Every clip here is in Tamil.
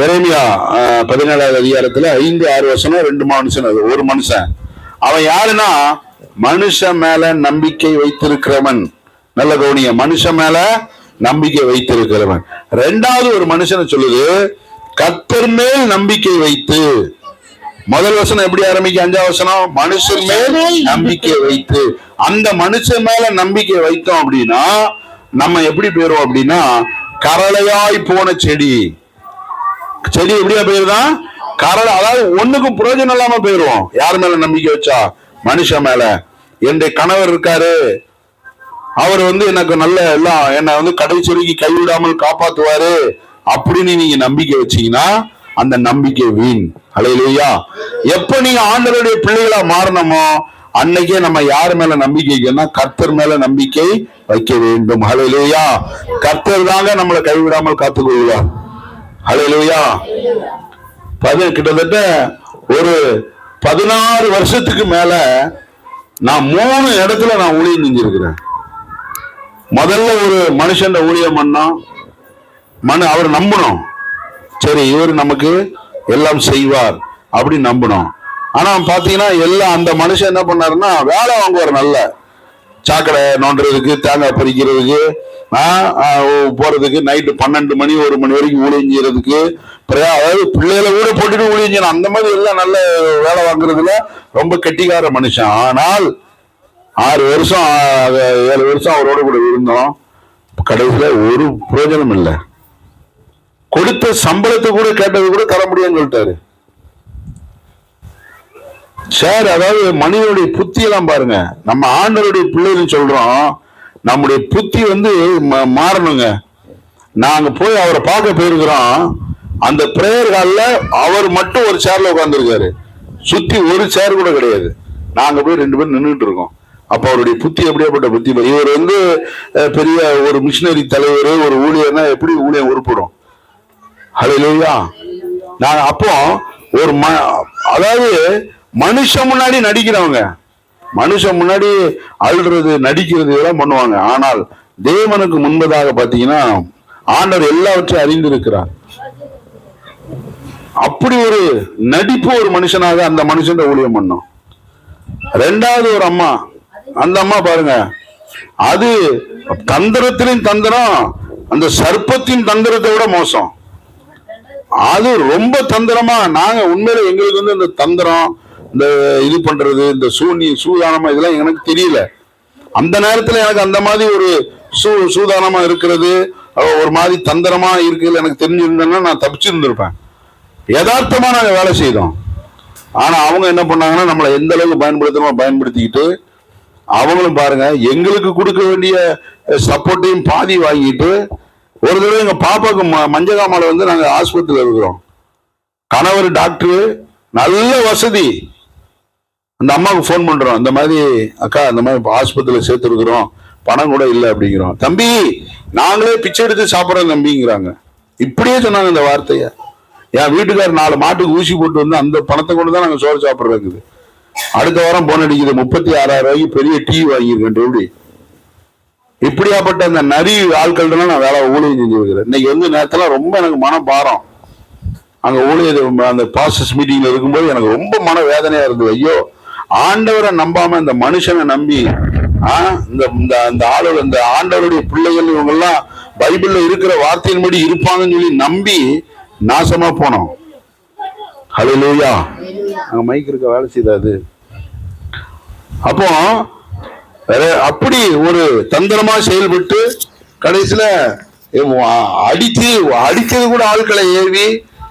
எரேமியா பதினேழாவது அதிகாரத்துல ஐந்து ஆறு வருஷம் ரெண்டு மனுஷன் அது ஒரு மனுஷன். அவன் யாருன்னா மனுஷன் மேல நம்பிக்கை வைத்திருக்கிறவன். நல்ல கவுனிய மனுஷன் மேல நம்பிக்கை வைத்திருக்கிறவன். ரெண்டாவது ஒரு மனுஷனை சொல்லுது கத்தர் மேல் நம்பிக்கை வைத்து. முதல் வசனம் எப்படி ஆரம்பிக்க அஞ்சாவது வசனம்? மனுஷன் மேல் நம்பிக்கை வைத்து. அந்த மனுஷன் மேல நம்பிக்கை வைத்தோம் அப்படின்னா நம்ம எப்படி போயிருவோம் அப்படின்னா கரளையாய் போன செடி. செடி எப்படியா போயிருந்தா கரளை அதாவது ஒண்ணுக்கும் பிரயோஜனம் இல்லாம போயிருவோம். யார் மேல நம்பிக்கை வச்சா? மனுஷன் மேல. என்னுடைய கணவர் இருக்காரு. அவர் வந்து எனக்கு நல்ல எல்லாம் என்னை வந்து கடை வரைக்கும் கைவிடாமல் காப்பாத்துவாரு. அப்படின்னு நீங்க நம்பிக்கை வச்சீங்கன்னா அந்த நம்பிக்கை வீண். அலையிலையா. எப்ப நீங்க ஆண்டவருடைய பிள்ளைகளா மாறணுமோ அன்னைக்கே நம்ம யார் மேல நம்பிக்கை வைக்கணும்னா கர்த்தர் மேல நம்பிக்கை வைக்க வேண்டும். ஹலையிலையா கர்த்தர் தாங்க நம்மளை கைவிடாமல் காத்துக்கொள்வார் ஹலையிலையா பதி கிட்டத்தட்ட ஒரு பதினாறு வருஷத்துக்கு மேல நான் மூணு இடத்துல நான் ஊழியம் செஞ்சிருக்கிறேன். முதல்ல ஒரு மனுஷன் ஊழியம் பண்ணோம் மனு அவர் நம்பணும். சரி இவர் நமக்கு எல்லாம் செய்வார் அப்படி நம்பணும். ஆனா பாத்தீங்கன்னா எல்லாம் அந்த மனுஷன் என்ன பண்ணாருன்னா வேலை வாங்குவார் நல்ல. சாக்கடை நோண்டுறதுக்கு தேங்காய் பறிக்கிறதுக்கு போறதுக்கு நைட்டு பன்னெண்டு மணி ஒரு மணி வரைக்கும் ஊழியம் செய்யறதுக்கு அதாவது பிள்ளைகளை கூட போட்டுட்டு ஊழியம் செய்யணும். அந்த மாதிரி எல்லாம் நல்ல வேலை வாங்குறதுல ரொம்ப கெட்டிக்கார மனுஷன். ஆனால் ஆறு வருஷம் ஏழு வருஷம் அவரோட கூட இருந்தோம். கடைசியில ஒரு பிரயோஜனம் இல்லை. கொடுத்த சம்பளத்தை கூட கேட்டது கூட தர முடியும்னு சொல்லிட்டாரு. சார் அதாவது மனிதனுடைய புத்தி எல்லாம் பாருங்க. நம்ம ஆண்டவருடைய பிள்ளைன்னு சொல்றோம். நம்முடைய புத்தி வந்து ம- மாறணுங்க. நாங்க போய் அவரை பார்க்க போயிருக்கிறோம். அந்த பிரேயர் ஹால்ல அவர் மட்டும் ஒரு சேர்ல உட்காந்துருக்காரு சுத்தி ஒரு சேர் கூட கிடையாது. நாங்க போய் ரெண்டு பேரும் நின்றுட்டு இருக்கோம். அப்ப அவருடைய புத்தி எப்படியாப்பட்ட புத்தி? இவர் வந்து பெரிய ஒரு மிஷினரி தலைவர் ஒரு ஊழியர்னா எப்படி ஊழியம் உருப்படும்? இல்லையா நான் அப்போ ஒரு ம அதாவது மனுஷன் முன்னாடி நடிக்கிறவங்க. மனுஷன் முன்னாடி அழுறது நடிக்கிறது இதெல்லாம் பண்ணுவாங்க. ஆனால் தேவனுக்கு முன்பதாக பாத்தீங்கன்னா ஆண்டவர் எல்லாவற்றையும் அறிந்திருக்கிறார். அப்படி ஒரு நடிப்பு ஒரு மனுஷனாக அந்த மனுஷன் ஊழியம் பண்ணும். ரெண்டாவது ஒரு அம்மா. அந்த அம்மா பாருங்க. அது தந்திரத்திலையும் தந்திரம் அந்த சர்ப்பத்தின் தந்திரத்தை விட மோசம். அது ரொம்ப தந்திரமா நாங்க உண்மையில எங்களுக்கு வந்து இந்த தந்திரம் இந்த இது பண்றது இந்த சூனி சூதானமா இதெல்லாம் எனக்கு தெரியல. அந்த நேரத்துல எனக்கு அந்த மாதிரி ஒரு சூ சூதானமா இருக்கிறது ஒரு மாதிரி தந்திரமா இருக்குது எனக்கு தெரிஞ்சிருந்தேன்னா நான் தப்பிச்சிருந்திருப்பேன். யதார்த்தமா நாங்கள் வேலை செய்தோம். ஆனா அவங்க என்ன பண்ணாங்கன்னா நம்மளை எந்த அளவுக்கு பயன்படுத்தணுமோ பயன்படுத்திக்கிட்டு அவங்களும் பாருங்க எங்களுக்கு கொடுக்க வேண்டிய சப்போர்ட்டையும் பாதி வாங்கிட்டு ஒரு தடவை எங்க பாப்பாக்கு ம- மஞ்சகாமலை வந்து நாங்கள் ஆஸ்பத்திரியில் இருக்கிறோம். கணவர் டாக்டரு நல்ல வசதி. அந்த அம்மாவுக்கு ஃபோன் பண்ணுறோம் இந்த மாதிரி அக்கா இந்த மாதிரி ஆஸ்பத்திரியில் சேர்த்துருக்குறோம். பணம் கூட இல்லை அப்படிங்கிறோம். தம்பி நாங்களே பிச்சை எடுத்து சாப்பிட்றோம் தம்பிங்கிறாங்க. இப்படியே சொன்னாங்க இந்த வார்த்தையை. என் வீட்டுக்கார் நாலு மாட்டுக்கு ஊசி போட்டு வந்து அந்த பணத்தை கொண்டு தான் நாங்கள் சோறு சாப்பிட்றோங்குது அடுத்த வாரம் போன அடிக்குது. முப்பத்தி ஆறாயிரம் ரூபாய்க்கு பெரிய டீ வாங்கியிருக்கேன் எப்படி இப்படியாப்பட்ட அந்த நரி ஆட்கள்ட்ட நான் வேலை ஊழியம் செஞ்சு வைக்கிறேன். இன்னைக்கு வந்து நேரத்தில் ரொம்ப எனக்கு மன பாரம் அங்கே ஊழியர் அந்த ப்ராசஸ் மீட்டிங்கில் இருக்கும்போது எனக்கு ரொம்ப மன வேதனையாக இருந்தது. ஐயோ ஆண்டவரை நம்பாம இந்த மனுஷனை நம்பி ஆஹ் இந்த இந்த அந்த ஆளுகள் இந்த ஆண்டவருடைய பிள்ளைகள் இவங்கெல்லாம் பைபிள்ல இருக்கிற வார்த்தையின்படி இருப்பாங்கன்னு சொல்லி நம்பி நாசமா போனோம். ஹலோ லூயா அங்க மைக் இருக்க வேலை செய்தாது அப்போ வேற- அப்படி ஒரு தந்திரமா செயல்பட்டு கடைசியில அடிச்சு அடிச்சது கூட ஆட்களை ஏவி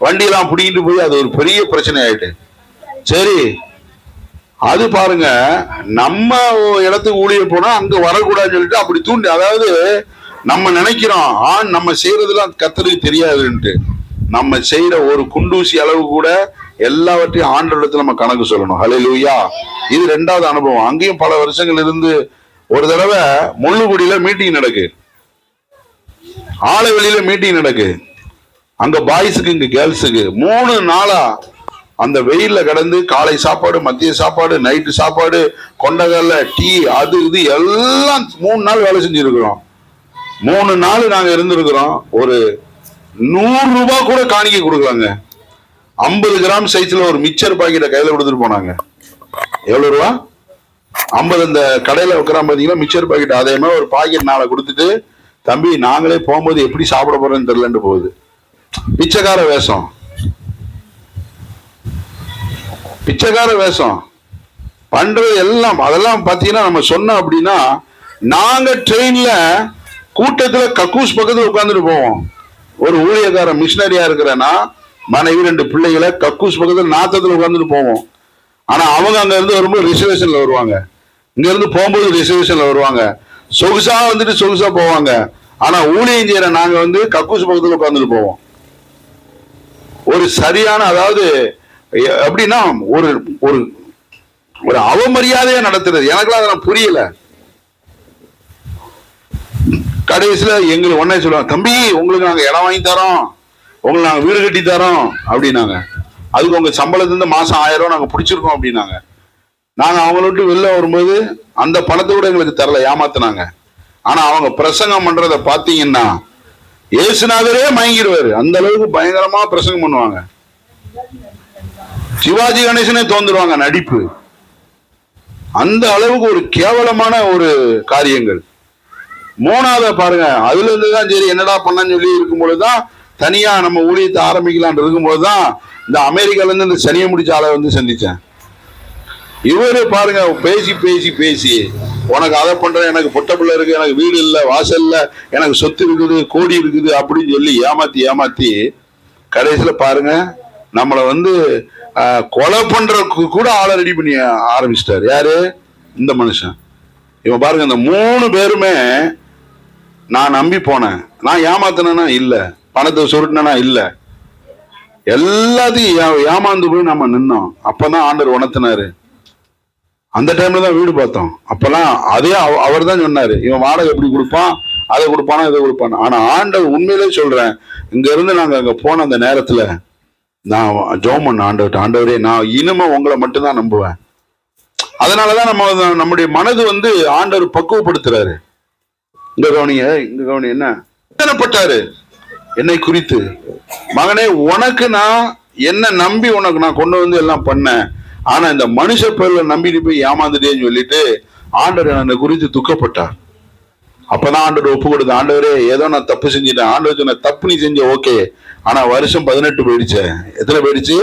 வண்டியெல்லாம் பிடிக்கிட்டு போய் அது ஒரு பெரிய பிரச்சனை ஆயிட்டு. சரி அது பாருங்க நம்ம இடத்துக்கு ஊழிய போனா அங்க வரக்கூடாதுன்னு சொல்லிட்டு அப்படி தூண்டி அதாவது நம்ம நினைக்கிறோம் ஆண் நம்ம செய்யறதுலாம் கத்தருக்கு தெரியாதுன்ட்டு. நம்ம செய்யற ஒரு குண்டூசி அளவு கூட எல்லாவற்றையும் ஆண்டோடத்துல நம்ம கணக்கு சொல்லணும். ஹalleluya இது ரெண்டாவது அனுபவம். அங்கேயும் பல வருஷங்கள் இருந்து ஒரு தடவை முள்ளுகுடியில மீட்டிங் நடக்கு. ஆலவெளியில மீட்டிங் நடக்கு. அங்க பாய்ஸுக்கு இங்க கேர்ள்ஸுக்கு மூணு நாளா அந்த வெயில்ல கடந்து காலை சாப்பாடு மதிய சாப்பாடு நைட்டு சாப்பாடு கொண்டகல்ல டீ அது இது எல்லாம் மூணு நாள் வேலை செஞ்சிருக்கிறோம். மூணு நாள் நாங்க இருந்திருக்கிறோம். ஒரு நூறு ரூபாய் கூட காணிக்க கொடுக்கலாங்க. ஐம்பது கிராம் சைஸ்ல ஒரு மிச்சர் பாக்கெட்டை கையில கொடுத்துட்டு போனாங்க. எவ்வளவு ரூபா? ஐம்பது இந்த கடையில வைக்கிறான் பாத்தீங்கன்னா மிச்சர் பாக்கெட். அதே மாதிரி ஒரு பாக்கெட் நாளை கொடுத்துட்டு தம்பி நாங்களே போகும்போது எப்படி சாப்பிட போறோம்னு தெரியலன்ட்டு போகுது. பிச்சைக்கார வேஷம். பிச்சைக்கார வேஷம். பண்றது எல்லாம் அதெல்லாம் பார்த்தீங்கன்னா நம்ம சொன்னோம் அப்படின்னா நாங்கள் ட்ரெயினில் கூட்டத்தில் கக்கூஸ் பக்கத்தில் உட்காந்துட்டு போவோம். ஒரு ஊழியக்கார மிஷினரியா இருக்கிறேன்னா மனைவி ரெண்டு பிள்ளைகளை கக்கூஸ் பக்கத்தில் நாத்தத்தில் உட்காந்துட்டு போவோம். ஆனால் அவங்க அங்கேருந்து வரும்போது ரிசர்வேஷனில் வருவாங்க. இங்கேருந்து போகும்போது ரிசர்வேஷனில் வருவாங்க. சொகுசாக வந்துட்டு சொகுசாக போவாங்க. ஆனால் ஊழியம் செய்கிற நாங்கள் வந்து கக்கூஸ் பக்கத்தில் உட்காந்துட்டு போவோம். ஒரு சரியான அதாவது எப்படின்னா ஒரு ஒரு ஒரு அவமரியாதையா நடத்துறது. எனக்குலாம் அதெல்லாம் புரியல. கடைசியில எங்களுக்கு ஒன்னே சொல்லுவாங்க தம்பி உங்களுக்கு நாங்க இடம் வாங்கி தரோம். உங்களுக்கு நாங்க வீடு கட்டி தரோம். அப்படின்னாங்க. அதுக்கு உங்க சம்பளத்துல மாசம் ஆயிரம் ரூபாய் நாங்க பிடிச்சிருக்கோம் அப்படின்னாங்க. நாங்க அவங்கள விட்டு வெளில வரும்போது அந்த பணத்தை கூட எங்களுக்கு தரல ஏமாத்துனாங்க. ஆனா அவங்க பிரசங்கம் பண்றத பாத்தீங்கன்னா இயேசுநாதரே மயங்கிடுவாரு. அந்த அளவுக்கு பயங்கரமா பிரசங்கம் பண்ணுவாங்க. சிவாஜி கணேசனே தோந்துருவாங்க நடிப்பு. அந்த அளவுக்கு ஒரு கேவலமான ஒரு காரியங்கள். மூணாவத பாருங்க அதுல இருந்து தான் சரி என்னடா பண்ணான்னு சொல்லி இருக்கும்பொழுதுதான் தனியா நம்ம ஊழியத்தை ஆரம்பிக்கலாம்னு இருக்கும்போதுதான் இந்த அமெரிக்கால இருந்து இந்த சனியை முடிச்ச ஆளை வந்து சந்திச்சேன். இவரு பாருங்க பேசி பேசி பேசி உனக்கு அதை பண்றேன் எனக்கு பொட்ட பிள்ளை இருக்கு எனக்கு வீடு இல்லை வாசல் எனக்கு சொத்து இருக்குது கோடி இருக்குது அப்படின்னு சொல்லி ஏமாத்தி ஏமாத்தி கடைசியில பாருங்க நம்மளை வந்து கொலை பண்றதுக்கு கூட ஆளை ரெடி பண்ணி ஆரம்பிச்சிட்டாரு. யாரு? இந்த மனுஷன். இவன் பாருங்க இந்த மூணு பேருமே நான் நம்பி போனேன். நான் ஏமாத்தினா இல்லை. பணத்தை சுருட்டினா இல்லை. எல்லாத்தையும் ஏமாந்து போய் நம்ம நின்னோம். அப்பதான் ஆண்டவர் உணர்த்தினாரு. அந்த டைம்ல தான் வீடு பார்த்தோம். அப்பெல்லாம் அதே அவர் தான் சொன்னாரு. இவன் வாடகை எப்படி கொடுப்பான்? அதை கொடுப்பானா இதை கொடுப்பானா? ஆனா ஆண்டவர் உண்மையிலே சொல்றேன். இங்க இருந்து நாங்க அங்க போன அந்த நேரத்துல நான் ஜோம் பண்ண ஆண்டவரே நான் இனிமே உங்களை மட்டும்தான் நம்புவேன். அதனாலதான் நம்ம நம்முடைய மனது வந்து ஆண்டவர் பக்குவப்படுத்துறாரு. இங்க கவனிங்க இங்க கவனி என்ன? வேதனைப்பட்டாரு என்னை குறித்து. மகனே உனக்கு நான் என்ன நம்பி உனக்கு நான் கொண்டு வந்து எல்லாம் பண்ணேன். ஆனா இந்த மனுஷ பேர்ல நம்பிட்டு போய் ஏமாந்துட்டேன்னு சொல்லிட்டு ஆண்டவர் என்னை குறித்து துக்கப்பட்டார். அப்பதான் ஆண்டவர் ஒப்பு கொடுத்த ஆண்டவரே ஏதோ நான் தப்பு செஞ்சுட்டேன். ஆண்டவர் சொன்ன தப்பு நீ செஞ்ச ஓகே. ஆனா வருஷம் பதினெட்டு போயிடுச்சு. எத்தனை போயிடுச்சு?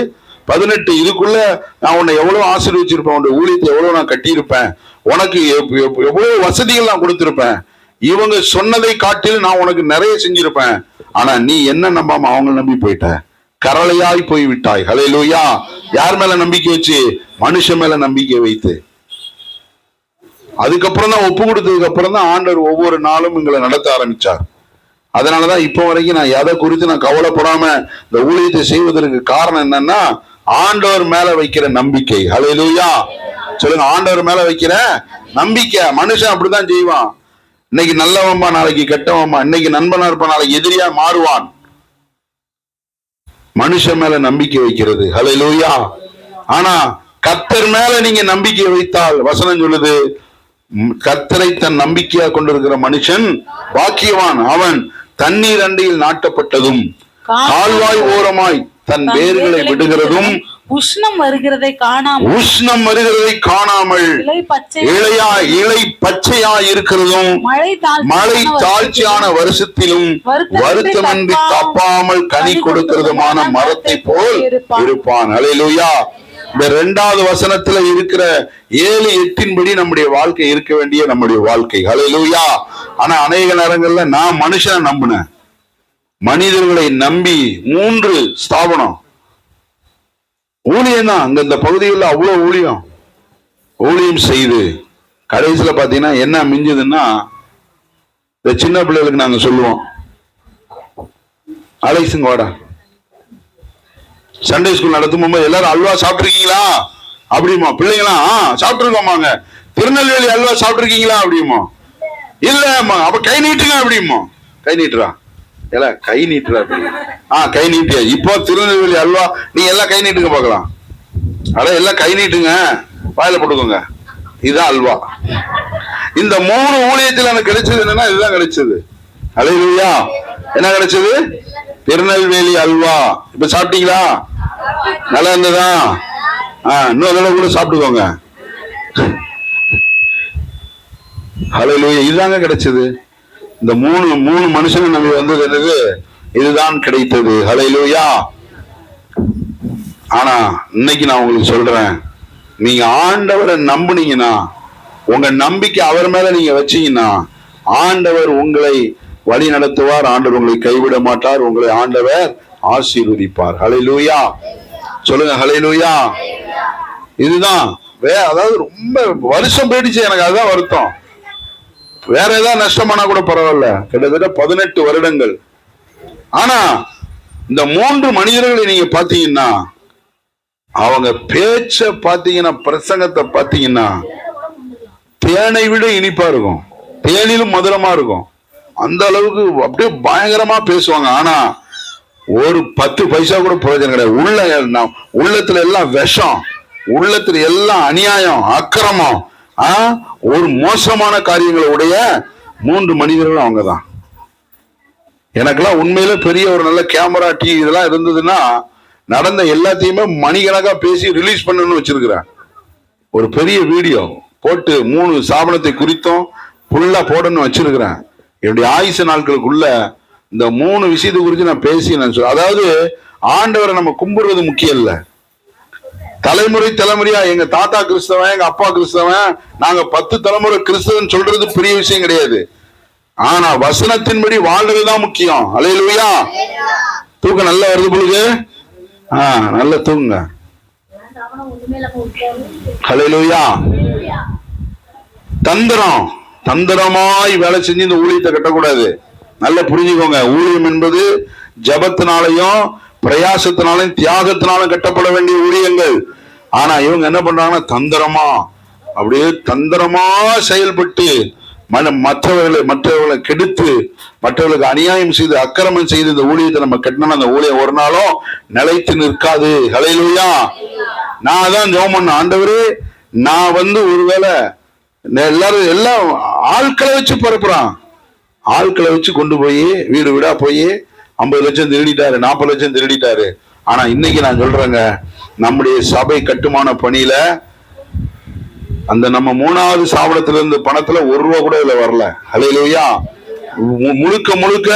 பதினெட்டு. இதுக்குள்ள நான் உன்னை எவ்வளவு ஆசீர்வச்சிருப்பேன்? உன்னை ஊழியத்தை எவ்வளவு நான் கட்டியிருப்பேன்? உனக்கு எவ்வளவு வசதிகள் நான் கொடுத்திருப்பேன்? இவங்க சொன்னதை காட்டில் நான் உனக்கு நிறைய செஞ்சிருப்பேன். ஆனா நீ என்ன நம்பாம அவங்கள நம்பி போயிட்ட? கரளையாய் போய் விட்டாய் ஹalleluya யார் மேல நம்பிக்கை வச்சு? மனுஷன் மேல நம்பிக்கை வைத்து. அதுக்கப்புறம் தான் ஒப்பு கொடுத்ததுக்கு அப்புறம் தான் ஆண்டவர் ஒவ்வொரு நாளும் எங்களை நடத்த ஆரம்பிச்சார். அதனாலதான் இப்போ வரைக்கும் நான் எதை குறித்து நான் கவலைப்படாம இந்த ஊழியத்தை செய்வதற்கு காரணம் என்னன்னா ஆண்டவர் மேல வைக்கிற நம்பிக்கை. ஹalleluya சொல்லுங்க ஆண்டவர் மேல வைக்கிற நம்பிக்கை. மனுஷன் அப்படிதான் செய்வான். இன்னைக்கு நல்லவன்பா நாளைக்கு கெட்டவன்பா இன்னைக்கு நண்பனா இருப்பான் நாளைக்கு எதிரியா மாறுவான். மனுஷன் மேல நம்பிக்கை வைக்கிறது. ஹalleluya ஆனா கத்தர் மேல நீங்க நம்பிக்கை வைத்தால் வசனம் சொல்லுது ம், கர்த்தரை தன் நம்பிக்கையா கொண்டிருக்கிற மனுஷன் பாக்கியவான். அவன் தண்ணீர் அண்டையில் நாட்டப்பட்டதும் கால்வாய் ஓரமாய் தன் வேர்களை விடுகிறதும் உஷ்ணம் வருகிறதை காணாமல் உஷ்ணம் வருகிறதை காணாமல் இளையா இலை பச்சையா இருக்கிறதும் மழை தாழ்ச்சியான வருஷத்திலும் வருத்தமின்றி தப்பாமல் கனி கொடுக்கிறதுமான மரத்தை போல் இருப்பான். அலையிலுயா இந்த ரெண்டாவது வசனத்துல இருக்கிற ஏழு எட்டின்படி நம்முடைய வாழ்க்கை இருக்க வேண்டிய நம்முடைய வாழ்க்கை. அலையிலுயா ஆனா அநேக நேரங்கள்ல நான் மனுஷனை நம்பினேன். மனிதர்களை நம்பி மூன்று ஸ்தாபனம். ஊழியம் தான் அங்க இந்த பகுதியில் அவ்வளவு ஊழியம். ஊழியம் செய்து கடைசியில பாத்தீங்கன்னா என்ன மிஞ்சுதுன்னா இந்த சின்ன பிள்ளைகளுக்கு நாங்க சொல்லுவோம். அலைசுங்க வாடா. சண்டே ஸ்கூல் நடத்தும் போது எல்லாரும் அல்வா சாப்பிட்டுருக்கீங்களா? அப்படிமா பிள்ளைங்களா ஆ சாப்பிட்டுருக்கோமாங்க திருநெல்வேலி அல்வா சாப்பிட்டுருக்கீங்களா? அப்படிமா இல்லம்மா அப்ப கை நீட்டுங்க அப்படிமா கை நீட்டுறா. ஏல கை நீட்டுறா. அப்படி ஆ கை நீட்டியா? இப்போ திருநெல்வேலி அல்வா நீ எல்லாம் கை நீட்டுங்க பார்க்கலாம். அட எல்லாம் கை நீட்டுங்க. வாயில போட்டுக்கோங்க. இதுதான் அல்வா. இந்த மூணு ஊழியத்தில் எனக்கு கிடைச்சது என்னன்னா இதுதான் கிடைச்சது. அலையிலா என்ன கிடைச்சது? திருநெல்வேலி அல்வா. இப்ப சாப்பிட்டீங்களா? நல்லா இருந்ததா ஆ இன்னும் தடவை கூட சாப்பிட்டுக்கோங்க. ஹலோ இதுதாங்க கிடைச்சது. இந்த மூணு மூணு மனுஷங்க நம்ம வந்தது என்னது? இதுதான் கிடைத்தது. ஹalleluya ஆனா இன்னைக்கு நான் உங்களுக்கு சொல்றேன். நீங்க ஆண்டவரை நம்புனீங்கன்னா உங்க நம்பிக்கை அவர் மேல நீங்க வச்சீங்கன்னா ஆண்டவர் உங்களை வழி நடத்துவார் ஆண்டவர் உங்களை கைவிட மாட்டார் உங்களை ஆண்டவர் ஆசீர்வதிப்பார். ஹalleluya சொல்லுங்க ஹalleluya இதுதான் வே அதாவது ரொம்ப வருஷம் போயிடுச்சு எனக்கு அதுதான் வருத்தம். வேற ஏதாவது நஷ்டமானா கூட பரவாயில்ல. கிட்டத்தட்ட பதினெட்டு வருடங்கள். ஆனா இந்த மூன்று மனிதர்களை நீங்க பாத்தீங்கன்னா அவங்க பேச்ச பாத்தீங்கன்னா பிரசங்கத்தை பாத்தீங்கன்னா தேனை விட இனிப்பா இருக்கும். தேனிலும் மதுரமா இருக்கும். அந்த அளவுக்கு அப்படியே பயங்கரமா பேசுவாங்க. ஆனா ஒரு பத்து பைசா கூட பிரயோஜனம் கிடையாது. உள்ள நான் உள்ளத்துல எல்லாம் விஷம் உள்ளத்துல எல்லாம் அநியாயம் அக்கிரமம் ஆ, ஒரு மோசமான காரியங்களை உடைய மூன்று மனிதர்களும் அவங்க தான் எனக்கெல்லாம் உண்மையில பெரிய ஒரு நல்ல கேமரா டிவி இதெல்லாம் இருந்ததுன்னா நடந்த எல்லாத்தையுமே மணிக்கணக்கா பேசி ரிலீஸ் பண்ணணும்னு வச்சிருக்கிறேன். ஒரு பெரிய வீடியோ போட்டு மூணு சாபனத்தை குறித்தும் ஃபுல்லா போடணும்னு வச்சிருக்கிறேன். என்னுடைய ஆயுச நாட்களுக்குள்ள இந்த மூணு விஷயத்தை குறித்து நான் பேசி நான் சொல்ல அதாவது ஆண்டவரை நம்ம கும்பிடுறது முக்கியம் இல்லை. தலைமுறை தலைமுறையா எங்க தாத்தா கிறிஸ்தவன் எங்க அப்பா கிறிஸ்தவன் நாங்க பத்து தலைமுறை கிறிஸ்தவன் சொல்றது பெரிய விஷயம் கிடையாது. ஆனா வசனத்தின்படி வாழ்றதுதான் முக்கியம். அலையிலுயா தூக்கம் நல்லா வருது பொழுது? ஆ நல்லா தூங்குங்க. ஹalleluya தந்திரம். தந்திரமாய் வேலை செஞ்சு இந்த ஊழியத்தை கட்டக்கூடாது. நல்லா புரிஞ்சுக்கோங்க. ஊழியம் என்பது ஜபத்தினாலையும் பிரயாசத்தினாலையும் தியாகத்தினாலும் கட்டப்பட வேண்டிய ஊழியங்கள். ஆனா இவங்க என்ன பண்றாங்கன்னா தந்திரமா அப்படியே தந்திரமா செயல்பட்டு மன மற்றவர்களை மற்றவர்களை கெடுத்து மற்றவர்களுக்கு அநியாயம் செய்து அக்கிரமம் செய்து இந்த ஊழியத்தை நம்ம கட்டினா அந்த ஊழியம் ஒரு நாளும் நிலைத்து நிற்காது. ஹalleluya நான் தான் ஜோம் பண்ண ஆண்டவரு நான் வந்து ஒருவேளை எல்லாரும் எல்லாம் ஆட்களை வச்சு பரப்புறான் ஆட்களை வச்சு கொண்டு போய் வீடு வீடா போய் ஐம்பது லட்சம் திருடிட்டாரு நாற்பது லட்சம் திருடிட்டாரு. ஆனா இன்னைக்கு நான் சொல்றேங்க நம்முடைய சபை கட்டுமான பணியில அந்த நம்ம மூணாவது சாவடத்துல இருந்த பணத்துல ஒரு ரூபா கூட இதுல வரல. ஹalleluya. முழுக்க முழுக்க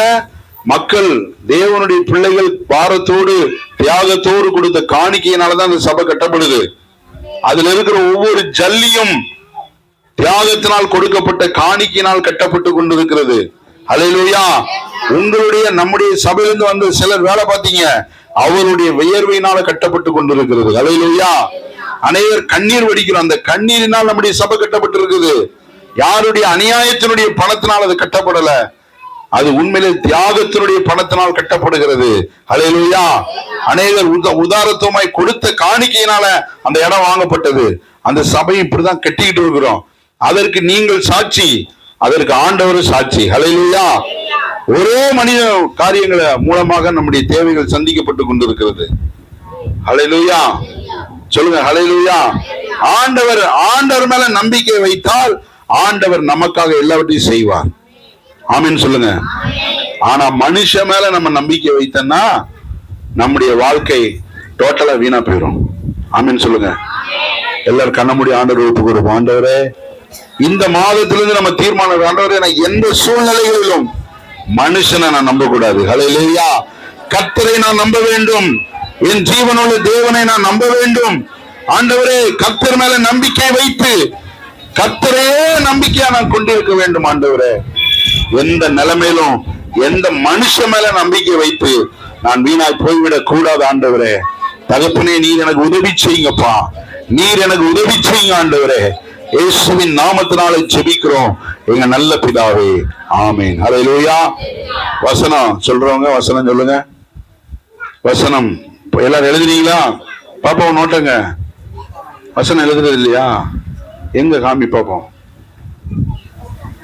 மக்கள் தேவனுடைய பிள்ளைகள் பாரத்தோடு தியாகத்தோடு கொடுத்த காணிக்கையினாலதான் அந்த சபை கட்டப்படுது. அதுல இருக்கிற ஒவ்வொரு ஜல்லியும் தியாகத்தினால் கொடுக்கப்பட்ட காணிக்கையினால் கட்டப்பட்டு கொண்டிருக்கிறது. ஹalleluya. உங்களுடைய நம்முடைய சபையிலிருந்து வந்த சிலர் வேலை பார்த்தீங்க. அவருடைய வியர்வையினால கட்டப்பட்டு கொண்டிருக்கிறது. ஹalleluya. அனைவர் கண்ணீர் வடிக்கிறோம் அந்த கண்ணீரினால் நம்முடைய சபை கட்டப்பட்டிருக்குது. யாருடைய அநியாயத்தினுடைய பணத்தினால் அது கட்டப்படல. அது உண்மையிலே தியாகத்தினுடைய பணத்தினால் கட்டப்படுகிறது. ஹalleluya. அநேகர் உத உதாரத்துவமாய் கொடுத்த காணிக்கையினால அந்த இடம் வாங்கப்பட்டது. அந்த சபையை இப்படிதான் கட்டிக்கிட்டு இருக்கிறோம். அதற்கு நீங்கள் சாட்சி அதற்கு ஆண்டவர் சாட்சி. ஹலையிலா ஒரே மனித காரியங்களை மூலமாக நம்முடைய தேவைகள் சந்திக்கப்பட்டு கொண்டிருக்கிறது. ஹalleluya. சொல்லுங்க ஹalleluya. ஆண்டவர் ஆண்டவர் மேல நம்பிக்கை வைத்தால் ஆண்டவர் நமக்காக எல்லாவற்றையும் செய்வார். ஆமின்னு சொல்லுங்க. ஆனா மனுஷ மேல நம்ம நம்பிக்கை வைத்தோம்னா நம்முடைய வாழ்க்கை டோட்டலா வீணா போயிடும் ஆமின்னு சொல்லுங்க. எல்லாரும் கண்ண மூடி ஆண்டவர் ஒப்பு ஆண்டவரே இந்த மாதத்திலிருந்து நம்ம தீர்மானம் ஆண்டவரே நான் எந்த சூழ்நிலைகளிலும் மனுஷனை நான் நம்ப கூடாது ஹலையா கத்தரை நான் நம்ப வேண்டும். என் ஜீவனுள்ள தேவனை நான் நம்ப வேண்டும். ஆண்டவரே கத்தர் மேல நம்பிக்கை வைத்து கத்தரையே நம்பிக்கையா நான் கொண்டிருக்க வேண்டும் ஆண்டவரே. எந்த நிலைமையிலும் எந்த மனுஷ மேல நம்பிக்கை வைத்து நான் வீணாய் போய்விடக் கூடாது ஆண்டவரே. தகப்பனே நீர் எனக்கு உதவி செய்யுங்கப்பா. நீர் எனக்கு உதவி செய்யுங்க ஆண்டவரே. இயேசுவின் நாமத்தினால ஜெபிக்கிறோம். எங்க நல்ல பிதாவே ஆமென். ஹalleluya வசனம் சொல்றவங்க வசனம் சொல்லுங்க. வசனம். எல்லாரும் எழுதுனீங்களா பாப்பா நோட்டங்க வசனம் எழுதுறது இல்லையா? எங்க காமி பாப்போம்.